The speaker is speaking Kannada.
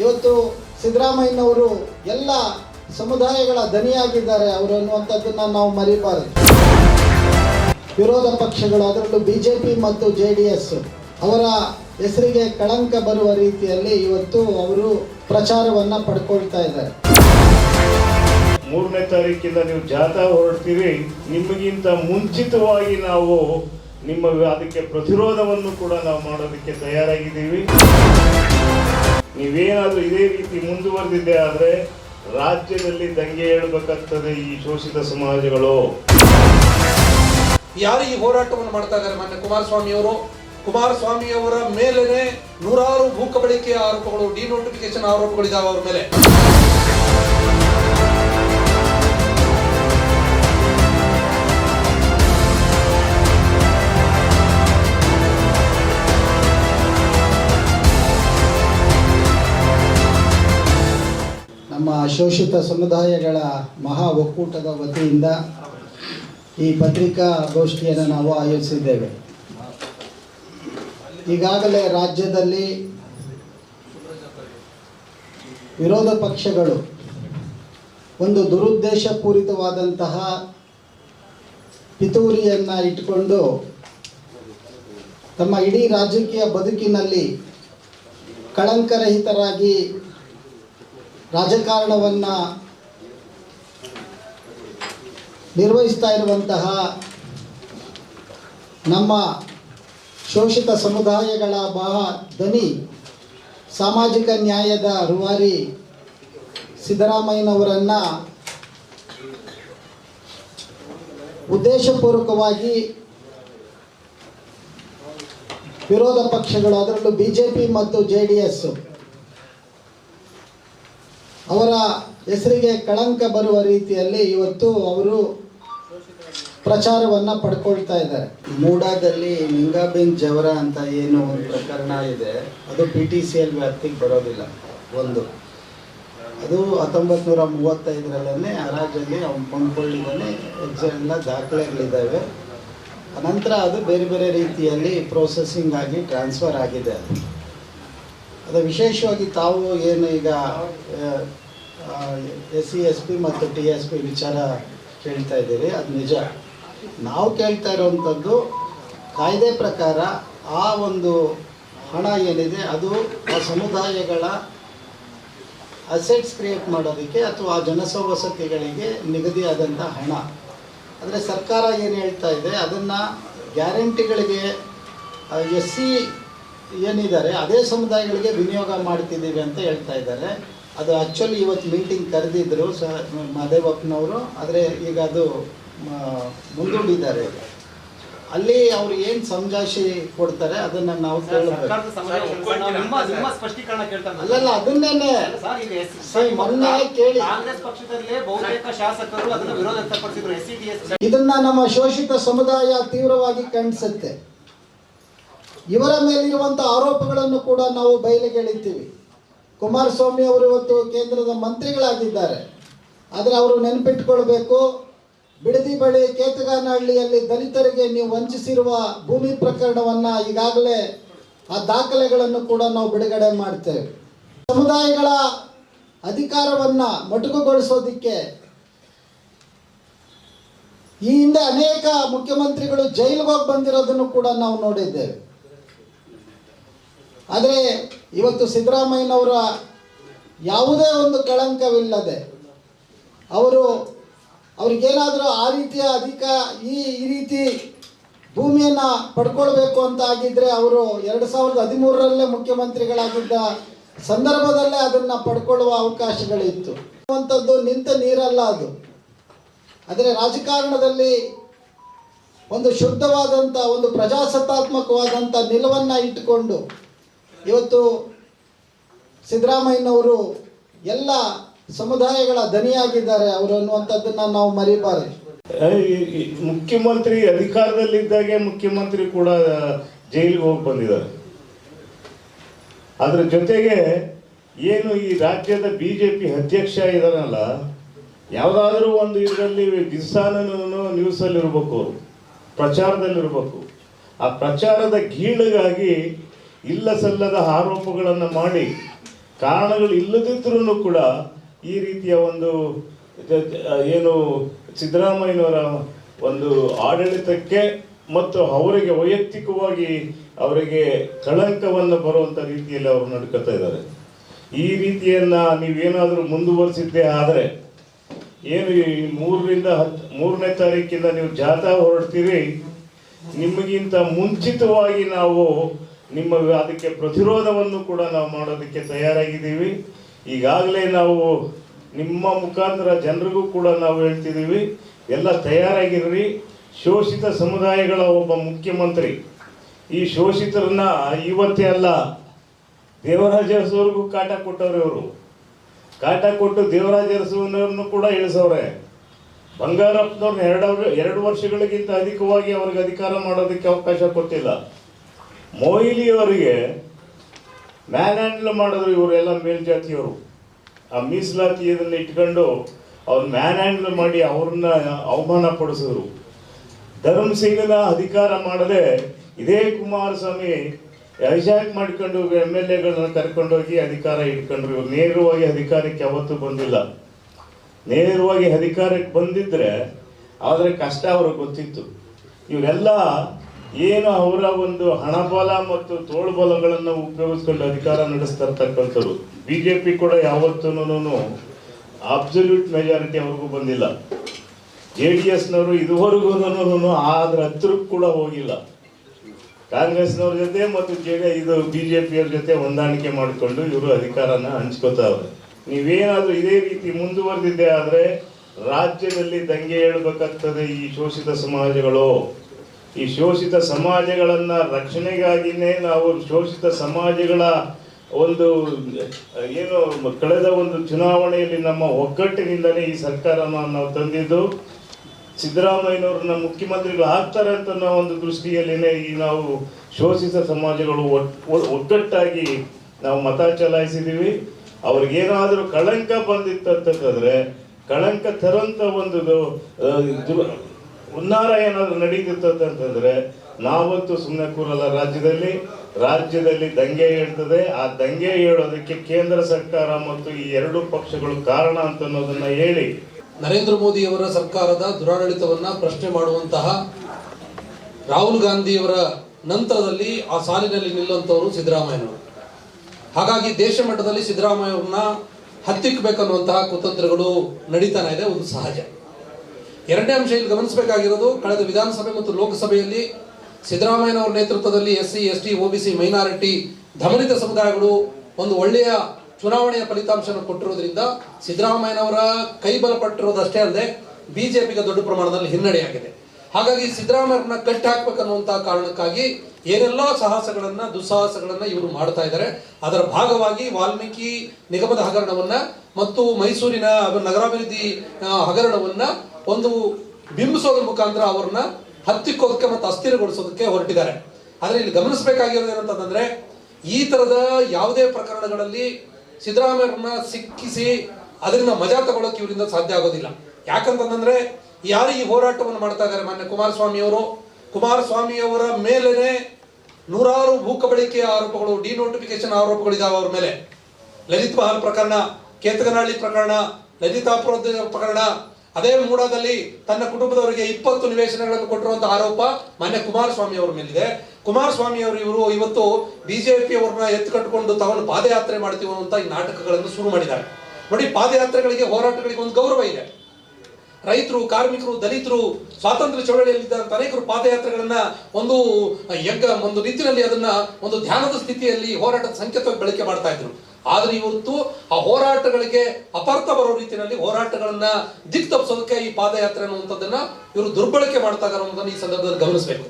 ಇವತ್ತು ಸಿದ್ದರಾಮಯ್ಯನವರು ಎಲ್ಲ ಸಮುದಾಯಗಳ ದನಿಯಾಗಿದ್ದಾರೆ ಅವರು ಅನ್ನುವಂಥದ್ದನ್ನು ನಾವು ಮರಿಬಾರದು. ವಿರೋಧ ಪಕ್ಷಗಳು, ಅದರಲ್ಲೂ ಬಿ ಜೆ ಪಿ ಮತ್ತು ಜೆ ಡಿ ಎಸ್ ಅವರ ಹೆಸರಿಗೆ ಕಳಂಕ ಬರುವ ರೀತಿಯಲ್ಲಿ ಇವತ್ತು ಅವರು ಪ್ರಚಾರವನ್ನು ಪಡ್ಕೊಳ್ತಾ ಇದ್ದಾರೆ. ಮೂರನೇ ತಾರೀಕಿಂದ ನೀವು ಜಾಥಾ ಹೊರಡ್ತೀರಿ, ನಿಮಗಿಂತ ಮುಂಚಿತವಾಗಿ ನಾವು ನಿಮ್ಮ ಅದಕ್ಕೆ ಪ್ರತಿರೋಧವನ್ನು ಕೂಡ ನಾವು ಮಾಡೋದಕ್ಕೆ ತಯಾರಾಗಿದ್ದೀವಿ. ನೀವೇನಾದ್ರೂ ಇದೇ ರೀತಿ ಮುಂದುವರೆದಿದ್ದೆ ಆದರೆ ರಾಜ್ಯದಲ್ಲಿ ದಂಗೆ ಏಳ್ಬೇಕಾಗ್ತದೆ ಈ ಶೋಷಿತ ಸಮಾಜಗಳು. ಯಾರು ಈ ಹೋರಾಟವನ್ನು ಮಾಡ್ತಾ ಇದ್ದಾರೆ ಮಾನ್ಯ ಕುಮಾರಸ್ವಾಮಿ ಅವರು ಕುಮಾರಸ್ವಾಮಿ ಅವರ ಮೇಲೇನೆ ನೂರಾರು ಭೂಕಬಳಿಕೆಯ ಆರೋಪಗಳು ಡಿನೋಟಿಫಿಕೇಶನ್ ಆರೋಪಗಳಿದ್ದಾವೆ ಅವರ ಮೇಲೆ. ಶೋಷಿತ ಸಮುದಾಯಗಳ ಮಹಾ ಒಕ್ಕೂಟದ ವತಿಯಿಂದ ಈ ಪತ್ರಿಕಾ ಗೋಷ್ಠಿಯನ್ನು ನಾವು ಆಯೋಜಿಸಿದ್ದೇವೆ. ಈಗಾಗಲೇ ರಾಜ್ಯದಲ್ಲಿ ವಿರೋಧ ಪಕ್ಷಗಳು ಒಂದು ದುರುದ್ದೇಶಪೂರಿತವಾದಂತಹ ಪಿತೂರಿಯನ್ನು ಇಟ್ಟುಕೊಂಡು ತಮ್ಮ ಇಡೀ ರಾಜಕೀಯ ಬದುಕಿನಲ್ಲಿ ಕಳಂಕರಹಿತರಾಗಿ ರಾಜಕಾರಣವನ್ನು ನಿರ್ವಹಿಸ್ತಾ ಇರುವಂತಹ ನಮ್ಮ ಶೋಷಿತ ಸಮುದಾಯಗಳ ಮಹಾ ಧನಿ ಸಾಮಾಜಿಕ ನ್ಯಾಯದ ರೂವಾರಿ ಸಿದ್ದರಾಮಯ್ಯನವರನ್ನು ಉದ್ದೇಶಪೂರ್ವಕವಾಗಿ ವಿರೋಧ ಪಕ್ಷಗಳು, ಅದರಲ್ಲೂ ಬಿ ಜೆ ಪಿ ಮತ್ತು ಜೆ ಡಿ ಎಸ್ ಅವರ ಹೆಸರಿಗೆ ಕಳಂಕ ಬರುವ ರೀತಿಯಲ್ಲಿ ಇವತ್ತು ಅವರು ಪ್ರಚಾರವನ್ನು ಪಡ್ಕೊಳ್ತಾ ಇದ್ದಾರೆ. ಮೂಡಾದಲ್ಲಿ ಲಿಂಗಾಬೆನ್ ಜವರ ಅಂತ ಏನು ಒಂದು ಪ್ರಕರಣ ಇದೆ. ಅದು ಪಿ ಟಿ ಸಿ ಎಲ್ ವ್ಯಾಪ್ತಿಗೆ ಬರೋದಿಲ್ಲ. ಒಂದು. ಅದು ಹತ್ತೊಂಬತ್ತು ನೂರ ಮೂವತ್ತೈದರಲ್ಲೇ ಹರಾಜಲ್ಲಿ ಅವ್ನು ಕೊಂಡ್ಕೊಳ್ಳಿದ್ದಾನೆ. ಎಲ್ಲ ದಾಖಲೆಗಳಿದ್ದಾವೆ. ಅನಂತರ ಅದು ಬೇರೆ ಬೇರೆ ರೀತಿಯಲ್ಲಿ ಪ್ರೋಸೆಸಿಂಗ್ ಆಗಿ ಟ್ರಾನ್ಸ್ಫರ್ ಆಗಿದೆ ಅದು. ಅದು ವಿಶೇಷವಾಗಿ ತಾವು ಏನು ಈಗ ಎಸ್ ಸಿ, ಎಸ್ ಪಿ ಮತ್ತು ಟಿ ಎಸ್ ಪಿ ವಿಚಾರ ಕೇಳ್ತಾ ಇದ್ದೀರಿ, ಅದು ನಿಜ. ನಾವು ಕೇಳ್ತಾ ಇರೋವಂಥದ್ದು ಕಾಯ್ದೆ ಪ್ರಕಾರ ಆ ಒಂದು ಹಣ ಏನಿದೆ, ಅದು ಆ ಸಮುದಾಯಗಳ ಅಸೆಟ್ಸ್ ಕ್ರಿಯೇಟ್ ಮಾಡೋದಕ್ಕೆ ಅಥವಾ ಆ ಜನಸವಸತಿಗಳಿಗೆ ನಿಗದಿಯಾದಂಥ ಹಣ. ಆದರೆ ಸರ್ಕಾರ ಏನು ಹೇಳ್ತಾ ಇದೆ, ಅದನ್ನು ಗ್ಯಾರಂಟಿಗಳಿಗೆ ಎಸ್ ಸಿ ಏನಿದ್ದಾರೆ ಅದೇ ಸಮುದಾಯಗಳಿಗೆ ವಿನಿಯೋಗ ಮಾಡ್ತಿದ್ದೀವಿ ಅಂತ ಹೇಳ್ತಾ ಇದ್ದಾರೆ. ಅದು ಆ್ಯಕ್ಚುಲಿ ಇವತ್ತು ಮೀಟಿಂಗ್ ಕರೆದಿದ್ರು ಸ ಮಹದೇವಪ್ಪನವರು ಆದರೆ ಈಗ ಅದು ಮುಂದೂಡಿದ್ದಾರೆ. ಅಲ್ಲಿ ಅವ್ರು ಏನು ಸಂಜಾಶಿ ಕೊಡ್ತಾರೆ ಅದನ್ನ ನಾವು ಅಲ್ಲಲ್ಲ ಅದನ್ನೇನೆ ಮೊನ್ನೆ ಕೇಳಿ. ಕಾಂಗ್ರೆಸ್ ಪಕ್ಷದಲ್ಲೇ ಬಹುತೇಕ ಶಾಸಕರು ಇದನ್ನ ನಮ್ಮ ಶೋಷಿತ ಸಮುದಾಯ ತೀವ್ರವಾಗಿ ಖಂಡಿಸುತ್ತೆ. ಇವರ ಮೇಲಿರುವಂಥ ಆರೋಪಗಳನ್ನು ಕೂಡ ನಾವು ಬಯಲಿಗೆ ಎಳಿತೀವಿ. ಕುಮಾರಸ್ವಾಮಿ ಅವರು ಇವತ್ತು ಕೇಂದ್ರದ ಮಂತ್ರಿಗಳಾಗಿದ್ದಾರೆ. ಆದರೆ ಅವರು ನೆನಪಿಟ್ಕೊಳ್ಬೇಕು, ಬಿಡದಿ ಬಳಿ ಕೇತಗಾನಹಳ್ಳಿಯಲ್ಲಿ ದಲಿತರಿಗೆ ನೀವು ವಂಚಿಸಿರುವ ಭೂಮಿ ಪ್ರಕರಣವನ್ನು ಈಗಾಗಲೇ ಆ ದಾಖಲೆಗಳನ್ನು ಕೂಡ ನಾವು ಬಿಡುಗಡೆ ಮಾಡ್ತೇವೆ. ಸಮುದಾಯಗಳ ಅಧಿಕಾರವನ್ನು ಮೊಟಕುಗೊಳಿಸೋದಿಕ್ಕೆ ಈ ಹಿಂದೆ ಅನೇಕ ಮುಖ್ಯಮಂತ್ರಿಗಳು ಜೈಲಿಗೆ ಹೋಗಿ ಬಂದಿರೋದನ್ನು ಕೂಡ ನಾವು ನೋಡಿದ್ದೇವೆ. ಆದರೆ ಇವತ್ತು ಸಿದ್ದರಾಮಯ್ಯನವರ ಯಾವುದೇ ಒಂದು ಕಳಂಕವಿಲ್ಲದೆ ಅವರು ಅವ್ರಿಗೇನಾದರೂ ಆ ರೀತಿಯ ಅಧಿಕ ಈ ಈ ರೀತಿ ಭೂಮಿಯನ್ನು ಪಡ್ಕೊಳ್ಬೇಕು ಅಂತ ಆಗಿದ್ದರೆ ಅವರು ಎರಡು ಸಾವಿರದ ಹದಿಮೂರರಲ್ಲೇ ಮುಖ್ಯಮಂತ್ರಿಗಳಾಗಿದ್ದ ಸಂದರ್ಭದಲ್ಲೇ ಅದನ್ನು ಪಡ್ಕೊಳ್ಳುವ ಅವಕಾಶಗಳಿತ್ತು. ಅಂಥದ್ದು ನಿಂತ ನೀರಲ್ಲ ಅದು. ಆದರೆ ರಾಜಕಾರಣದಲ್ಲಿ ಒಂದು ಶುದ್ಧವಾದಂಥ ಒಂದು ಪ್ರಜಾಸತ್ತಾತ್ಮಕವಾದಂಥ ನಿಲುವನ್ನು ಇಟ್ಟುಕೊಂಡು ಇವತ್ತು ಸಿದ್ದರಾಮಯ್ಯನವರು ಎಲ್ಲ ಸಮುದಾಯಗಳ ದನಿಯಾಗಿದ್ದಾರೆ ಅವರು ಅನ್ನುವಂಥದ್ದನ್ನು ನಾವು ಮರಿಬಾರದು. ಮುಖ್ಯಮಂತ್ರಿ ಅಧಿಕಾರದಲ್ಲಿದ್ದಾಗೆ ಮುಖ್ಯಮಂತ್ರಿ ಕೂಡ ಜೈಲಿಗೆ ಹೋಗಿ ಬಂದಿದ್ದಾರೆ. ಅದರ ಜೊತೆಗೆ ಏನು ಈ ರಾಜ್ಯದ ಬಿಜೆಪಿ ಅಧ್ಯಕ್ಷ ಇದಾರಲ್ಲ ಯಾವುದಾದ್ರೂ ಒಂದು ಇದರಲ್ಲಿ ದಿವಸಾನು ನ್ಯೂಸಲ್ಲಿರಬೇಕು ಅವರು ಪ್ರಚಾರದಲ್ಲಿರ್ಬೇಕು. ಆ ಪ್ರಚಾರದ ಗೀಳಿಗಾಗಿ ಇಲ್ಲ ಸಲ್ಲದ ಆರೋಪಗಳನ್ನು ಮಾಡಿ, ಕಾರಣಗಳು ಇಲ್ಲದಿದ್ದರೂ ಕೂಡ ಈ ರೀತಿಯ ಒಂದು ಏನು ಸಿದ್ದರಾಮಯ್ಯನವರ ಒಂದು ಆಡಳಿತಕ್ಕೆ ಮತ್ತು ಅವರಿಗೆ ವೈಯಕ್ತಿಕವಾಗಿ ಅವರಿಗೆ ಕಳಂಕವನ್ನು ಬರುವಂಥ ರೀತಿಯಲ್ಲಿ ಅವರು ನಡ್ಕೋತಾ ಇದ್ದಾರೆ. ಈ ರೀತಿಯನ್ನು ನೀವೇನಾದರೂ ಮುಂದುವರಿಸಿದ್ದೇ ಆದರೆ, ಏನು ಈ ಮೂರರಿಂದ ಹತ್ತು ಮೂರನೇ ತಾರೀಕಿಂದ ನೀವು ಜಾಥಾ ಹೊರಡ್ತೀರಿ, ನಿಮಗಿಂತ ಮುಂಚಿತವಾಗಿ ನಾವು ನಿಮ್ಮ ಅದಕ್ಕೆ ಪ್ರತಿರೋಧವನ್ನು ಕೂಡ ನಾವು ಮಾಡೋದಕ್ಕೆ ತಯಾರಾಗಿದ್ದೀವಿ. ಈಗಾಗಲೇ ನಾವು ನಿಮ್ಮ ಮುಖಾಂತರ ಜನರಿಗೂ ಕೂಡ ನಾವು ಹೇಳ್ತಿದ್ದೀವಿ. ಎಲ್ಲ ತಯಾರಾಗಿರ್ರಿ. ಶೋಷಿತ ಸಮುದಾಯಗಳ ಒಬ್ಬ ಮುಖ್ಯಮಂತ್ರಿ. ಈ ಶೋಷಿತರನ್ನ ಇವತ್ತೇ ಅಲ್ಲ ದೇವರಾಜ ಅರಸುವರೆಗೂ ಕಾಟ ಕೊಟ್ಟವ್ರೆ ಅವರು ಕಾಟ ಕೊಟ್ಟು ದೇವರಾಜ ಅರಸುವನ್ನು ಕೂಡ ಇಳಿಸವ್ರೆ. ಬಂಗಾರಪ್ಪನವ್ರನ್ನ ಎರಡು ಎರಡು ವರ್ಷಗಳಿಗಿಂತ ಅಧಿಕವಾಗಿ ಅವ್ರಿಗೆ ಅಧಿಕಾರ ಮಾಡೋದಕ್ಕೆ ಅವಕಾಶ ಕೊಟ್ಟಿಲ್ಲ. ಮೊಯ್ಲಿ ಅವರಿಗೆ ಮ್ಯಾನ್ ಹ್ಯಾಂಡಲ್ ಮಾಡಿದ್ರು ಇವರೆಲ್ಲ ಮೇಲ್ಜಾತಿಯವರು. ಆ ಮೀಸಲಾತಿ ಇದನ್ನ ಇಟ್ಕೊಂಡು ಅವ್ರು ಮ್ಯಾನ್ ಹ್ಯಾಂಡಲ್ ಮಾಡಿ ಅವ್ರನ್ನ ಅವಮಾನ ಪಡಿಸಿದ್ರು ಧರ್ಮ್ ಸಿಂಗ್ನ ಅಧಿಕಾರ ಮಾಡದೆ ಇದೇ ಕುಮಾರಸ್ವಾಮಿ ಹೈಜಾಕ್ ಮಾಡ್ಕೊಂಡು ಎಂ ಎಲ್ ಎಗಳನ್ನ ಕರ್ಕೊಂಡೋಗಿ ಅಧಿಕಾರ ಇಟ್ಕೊಂಡ್ರು. ಇವ್ರು ನೇರವಾಗಿ ಅಧಿಕಾರಕ್ಕೆ ಯಾವತ್ತೂ ಬಂದಿಲ್ಲ. ನೇರವಾಗಿ ಅಧಿಕಾರಕ್ಕೆ ಬಂದಿದ್ರೆ ಆದರೆ ಕಷ್ಟ ಅವ್ರಿಗೆ ಗೊತ್ತಿತ್ತು. ಇವರೆಲ್ಲ ಏನು ಅವರ ಒಂದು ಹಣಬಲ ಮತ್ತು ತೋಳ್ಬಲಗಳನ್ನು ಉಪಯೋಗಿಸ್ಕೊಂಡು ಅಧಿಕಾರ ನಡೆಸ್ತಾ ಇರ್ತಕ್ಕಂಥವ್ರು ಬಿ ಜೆ ಪಿ ಕೂಡ ಯಾವತ್ತೂ ಅಬ್ಸಲ್ಯೂಟ್ ಮೆಜಾರಿಟಿ ಅವ್ರಿಗೂ ಬಂದಿಲ್ಲ. ಜೆ ಡಿ ಎಸ್ನವರು ಇದುವರೆಗೂ ಆದ್ರ ಹತ್ರಕ್ಕೆ ಕೂಡ ಹೋಗಿಲ್ಲ. ಕಾಂಗ್ರೆಸ್ನವ್ರ ಜೊತೆ ಮತ್ತು ಜೆ ಇದು ಬಿ ಜೆ ಪಿಯವ್ರ ಜೊತೆ ಹೊಂದಾಣಿಕೆ ಮಾಡಿಕೊಂಡು ಇವರು ಅಧಿಕಾರನ ಹಂಚ್ಕೋತಾವ್ರೆ ನೀವೇನಾದರೂ ಇದೇ ರೀತಿ ಮುಂದುವರೆದಿದ್ದೆ ಆದರೆ ರಾಜ್ಯದಲ್ಲಿ ದಂಗೆ ಹೇಳ್ಬೇಕಾಗ್ತದೆ ಈ ಶೋಷಿತ ಸಮಾಜಗಳು. ಈ ಶೋಷಿತ ಸಮಾಜಗಳನ್ನ ರಕ್ಷಣೆಗಾಗಿನೇ ನಾವು ಶೋಷಿತ ಸಮಾಜಗಳ ಒಂದು, ಏನು ಕಳೆದ ಒಂದು ಚುನಾವಣೆಯಲ್ಲಿ ನಮ್ಮ ಒಗ್ಗಟ್ಟಿನಿಂದಲೇ ಈ ಸರ್ಕಾರವನ್ನು ನಾವು ತಂದಿದ್ದು. ಸಿದ್ದರಾಮಯ್ಯನವ್ರನ್ನ ಮುಖ್ಯಮಂತ್ರಿಗಳು ಆಗ್ತಾರೆ ಅಂತ ನಾವು ಒಂದು ದೃಷ್ಟಿಯಲ್ಲಿನೇ ಈ ನಾವು ಶೋಷಿತ ಸಮಾಜಗಳು ಒಗ್ಗಟ್ಟಾಗಿ ನಾವು ಮತ ಚಲಾಯಿಸಿದೀವಿ. ಅವ್ರಿಗೇನಾದರೂ ಕಳಂಕ ಬಂದಿತ್ತು ಬಂದಿತ್ತಂತಂದ್ರೆ ಕಳಂಕ ತರಂತ ಒಂದು ದು- ಏನಾದರೂ ನಡೀತಿರ್ತದೆ ಅಂತಂದರೆ ನಾವತ್ತು ಸುಮ್ಮನೆ ಕೂರಲ್ಲ. ರಾಜ್ಯದಲ್ಲಿ ರಾಜ್ಯದಲ್ಲಿ ದಂಗೆ ಏಳ್ತದೆ ಆ ದಂಗೆ ಏಳೋದಕ್ಕೆ ಕೇಂದ್ರ ಸರ್ಕಾರ ಮತ್ತು ಈ ಎರಡು ಪಕ್ಷಗಳು ಕಾರಣ ಅಂತ ಅನ್ನೋದನ್ನ ಹೇಳಿ ನರೇಂದ್ರ ಮೋದಿಯವರ ಸರ್ಕಾರದ ದುರಾಡಳಿತವನ್ನ ಪ್ರಶ್ನೆ ಮಾಡುವಂತಹ ರಾಹುಲ್ ಗಾಂಧಿಯವರ ನಂತರದಲ್ಲಿ ಆ ಸಾಲಿನಲ್ಲಿ ನಿಲ್ಲುವಂತವರು ಸಿದ್ದರಾಮಯ್ಯನವರು. ಹಾಗಾಗಿ ದೇಶ ಮಟ್ಟದಲ್ಲಿ ಸಿದ್ದರಾಮಯ್ಯವ್ರನ್ನ ಹತ್ತಿಕ್ಕಬೇಕನ್ನುವಂತಹ ಕುತಂತ್ರಗಳು ನಡೀತಾನೆ ಇದೆ. ಒಂದು ಸಹಜ. ಎರಡನೇ ಅಂಶ ಇಲ್ಲಿ ಗಮನಿಸಬೇಕಾಗಿರೋದು, ಕಳೆದ ವಿಧಾನಸಭೆ ಮತ್ತು ಲೋಕಸಭೆಯಲ್ಲಿ ಸಿದ್ದರಾಮಯ್ಯನವರ ನೇತೃತ್ವದಲ್ಲಿ S C S T OBC minority ಧಮನಿತ ಸಮುದಾಯಗಳು ಒಂದು ಒಳ್ಳೆಯ ಚುನಾವಣೆಯ ಫಲಿತಾಂಶವನ್ನು ಕೊಟ್ಟಿರೋದ್ರಿಂದ ಸಿದ್ದರಾಮಯ್ಯನವರ ಕೈ ಬಲಪಟ್ಟಿರೋದಷ್ಟೇ ಅಲ್ಲದೆ ಬಿಜೆಪಿಗೆ ದೊಡ್ಡ ಪ್ರಮಾಣದಲ್ಲಿ ಹಿನ್ನಡೆಯಾಗಿದೆ. ಹಾಗಾಗಿ ಸಿದ್ದರಾಮಯ್ಯನ ಕಟ್ಟಿ ಹಾಕ್ಬೇಕನ್ನುವಂತಹ ಕಾರಣಕ್ಕಾಗಿ ಏನೆಲ್ಲ ಸಾಹಸಗಳನ್ನ, ದುಸ್ಸಾಹಸಗಳನ್ನ ಇವರು ಮಾಡ್ತಾ ಇದ್ದಾರೆ, ಅದರ ಭಾಗವಾಗಿ ವಾಲ್ಮೀಕಿ ನಿಗಮದ ಹಗರಣವನ್ನ ಮತ್ತು ಮೈಸೂರಿನ ನಗರಾಭಿವೃದ್ಧಿ ಹಗರಣವನ್ನ ಒಂದು ಬಿಂಬಿಸೋದ್ರ ಮುಖಾಂತರ ಅವ್ರನ್ನ ಹತ್ತಿಕ್ಕೋದಕ್ಕೆ ಮತ್ತು ಅಸ್ಥಿರಗೊಳಿಸೋದಕ್ಕೆ ಹೊರಟಿದ್ದಾರೆ. ಆದರೆ ಇಲ್ಲಿ ಗಮನಿಸಬೇಕಾಗಿರೋದು ಏನಂತಂದ್ರೆ ಈ ತರದ ಯಾವುದೇ ಪ್ರಕರಣಗಳಲ್ಲಿ ಸಿದ್ದರಾಮಯ್ಯರನ್ನ ಸಿಕ್ಕಿಸಿ ಅದರಿಂದ ಮಜಾ ತಗೊಳ್ಳೋಕೆ ಇವರಿಂದ ಸಾಧ್ಯ ಆಗೋದಿಲ್ಲ. ಯಾಕಂತಂದ್ರೆ ಯಾರು ಈ ಹೋರಾಟವನ್ನು ಮಾಡ್ತಾ ಇದ್ದಾರೆ ಮಾನ್ಯ ಕುಮಾರಸ್ವಾಮಿ ಅವರು ಕುಮಾರಸ್ವಾಮಿ ಅವರ ಮೇಲೇನೆ ನೂರಾರು ಭೂ ಕಬಳಿಕೆಯ ಆರೋಪಗಳು ಡಿನೋಟಿಫಿಕೇಶನ್ ಆರೋಪಗಳಿದಾವೆ ಅವ್ರ ಮೇಲೆ. ಲಲಿತ್ ಮಹಲ್ ಪ್ರಕರಣ, ಕೇತಕನಹಳ್ಳಿ ಪ್ರಕರಣ, ಲಲಿತಾಪುರದ ಪ್ರಕರಣ ಅದೇ ಮೂಡದಲ್ಲಿ ತನ್ನ ಕುಟುಂಬದವರಿಗೆ ಇಪ್ಪತ್ತು ನಿವೇಶನಗಳನ್ನು ಕೊಟ್ಟಿರುವಂತಹ ಆರೋಪ ಮಾನ್ಯ ಕುಮಾರಸ್ವಾಮಿ ಅವರ ಮೇಲಿದೆ. ಕುಮಾರಸ್ವಾಮಿ ಅವರು ಇವರು ಇವತ್ತು ಬಿಜೆಪಿ ಅವರನ್ನ ಎತ್ತುಕಟ್ಟಿಕೊಂಡು ತಗೊಂಡು ಪಾದಯಾತ್ರೆ ಮಾಡ್ತೀವಿ ಅಂತ ಈ ನಾಟಕಗಳನ್ನು ಶುರು ಮಾಡಿದ್ದಾರೆ. ನೋಡಿ, ಪಾದಯಾತ್ರೆಗಳಿಗೆ ಹೋರಾಟಗಳಿಗೆ ಒಂದು ಗೌರವ ಇದೆ. ರೈತರು, ಕಾರ್ಮಿಕರು, ದಲಿತರು ಸ್ವಾತಂತ್ರ್ಯ ಚಳವಳಿಯಲ್ಲಿದ್ದಂಥ ಅನೇಕರು ಪಾದಯಾತ್ರೆಗಳನ್ನ ಒಂದು ಯಜ್ಞ, ಒಂದು ರೀತಿಯಲ್ಲಿ ಅದನ್ನ ಒಂದು ಧ್ಯಾನದ ಸ್ಥಿತಿಯಲ್ಲಿ ಹೋರಾಟದ ಸಂಕೇತವಾಗಿ ಬಳಕೆ ಮಾಡ್ತಾ ಇದ್ರು. ಆದ್ರೆ ಇವತ್ತು ಆ ಹೋರಾಟಗಳಿಗೆ ಅಪಾರ್ಥ ಬರೋ ರೀತಿಯಲ್ಲಿ ಹೋರಾಟಗಳನ್ನ ದಿಕ್ ತಪ್ಪಿಸೋದಕ್ಕೆ ಈ ಪಾದಯಾತ್ರೆ ಅನ್ನುವಂಥದ್ದನ್ನ ಇವರು ದುರ್ಬಳಕೆ ಮಾಡ್ತಾ ಇದ್ದಾರೆ ಅನ್ನೋದನ್ನ ಈ ಸಂದರ್ಭದಲ್ಲಿ ಗಮನಿಸಬೇಕು.